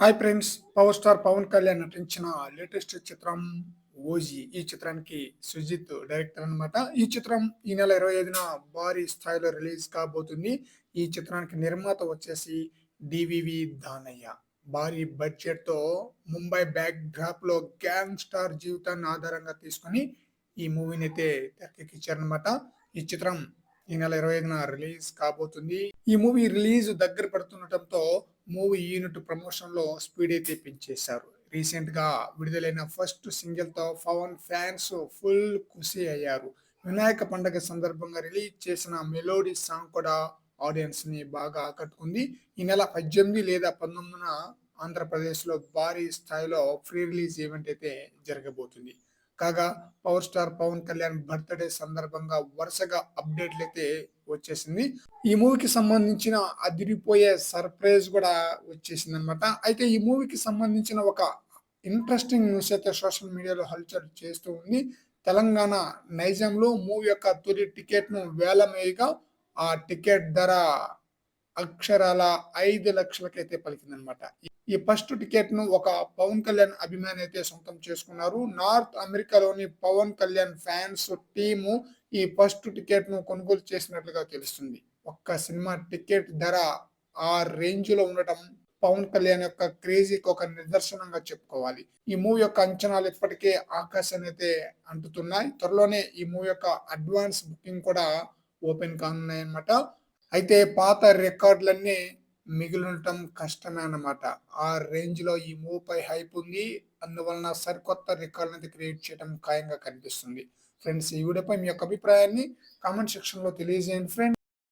Hi friends power star Pawan Kalyan నటించిన latest చిత్రం OG ఈ చిత్రానికి సుజిత్ డైరెక్టర్ అన్నమాట. ఈ చిత్రం ఈ నెల ఇరవై ఐదున భారీ స్థాయిలో రిలీజ్ కాబోతుంది. ఈ చిత్రానికి నిర్మాత వచ్చేసి డివివి దానయ్య. భారీ బడ్జెట్తో ముంబై బ్యాక్ డ్రాప్లో గ్యాంగ్ స్టార్ జీవితాన్ని ఆధారంగా తీసుకొని ఈ మూవీని అయితే తెరకెక్కించారనమాట ఈ చిత్రం ఈ నెల ఇరవై ఐదున రిలీజ్ కాబోతుంది. ఈ మూవీ రిలీజ్ దగ్గర పడుతుండటంతో మూవీ యూనిట్ ప్రమోషన్లో స్పీడ్ అయితే పెంచేశారు. రీసెంట్గా విడుదలైన ఫస్ట్ సింగిల్తో పవన్ ఫ్యాన్స్ ఫుల్ ఖుషి అయ్యారు. వినాయక పండుగ సందర్భంగా రిలీజ్ చేసిన మెలోడీ సాంగ్ కూడా ఆడియన్స్ని బాగా ఆకట్టుకుంది. ఈ నెల పద్దెనిమిది లేదా పంతొమ్మిదిన ఆంధ్రప్రదేశ్లో భారీ స్థాయిలో ఫ్రీ రిలీజ్ ఈవెంట్ అయితే జరగబోతుంది. కాగా power star Pawan Kalyan birthday సందర్భంగా వరుసగా అప్డేట్లు అయితే వచ్చేసింది. ఈ మూవీకి సంబంధించిన అదిరిపోయే సర్ప్రైజ్ కూడా వచ్చేసింది అనమాట అయితే ఈ మూవీకి సంబంధించిన ఒక ఇంట్రెస్టింగ్ న్యూస్ అయితే సోషల్ మీడియాలో హల్చల్ చేస్తూ ఉంది. తెలంగాణ నైజాంలో మూవీ యొక్క తొలి టికెట్ను వేలమేయగా ఆ టికెట్ ధర అక్షరాల ఐదు లక్షలకైతే పలికిందనమాట ఈ ఫస్ట్ టికెట్ను ఒక పవన్ కళ్యాణ్ అభిమాని అయితే సొంతం చేసుకున్నారు. నార్త్ అమెరికాలోని పవన్ కళ్యాణ్ ఫ్యాన్స్ టీము ఈ ఫస్ట్ టికెట్ను కొనుగోలు చేసినట్లుగా తెలుస్తుంది. ఒక్క సినిమా టికెట్ ధర ఆ రేంజ్లో ఉండటం పవన్ కళ్యాణ్ యొక్క క్రేజీకి ఒక నిదర్శనంగా చెప్పుకోవాలి. ఈ మూవీ యొక్క అంచనాలు ఇప్పటికే ఆకాశాన్ని అయితే అంటుతున్నాయి. త్వరలోనే ఈ మూవీ యొక్క అడ్వాన్స్ బుకింగ్ కూడా ఓపెన్ కానున్నాయి అనమాట అయితే పాత రికార్డులన్నీ మిగిలినటం కష్టమే అన్నమాట. ఆ రేంజ్లో ఈ మూవ్ పై హైప్ ఉంది. అందువలన సరికొత్త రికార్డ్ అనేది క్రియేట్ చేయడం ఖాయంగా కనిపిస్తుంది. ఫ్రెండ్స్ ఈ వీడియోపై మీ యొక్క అభిప్రాయాన్ని కామెంట్ సెక్షన్లో తెలియజేయండి ఫ్రెండ్స్.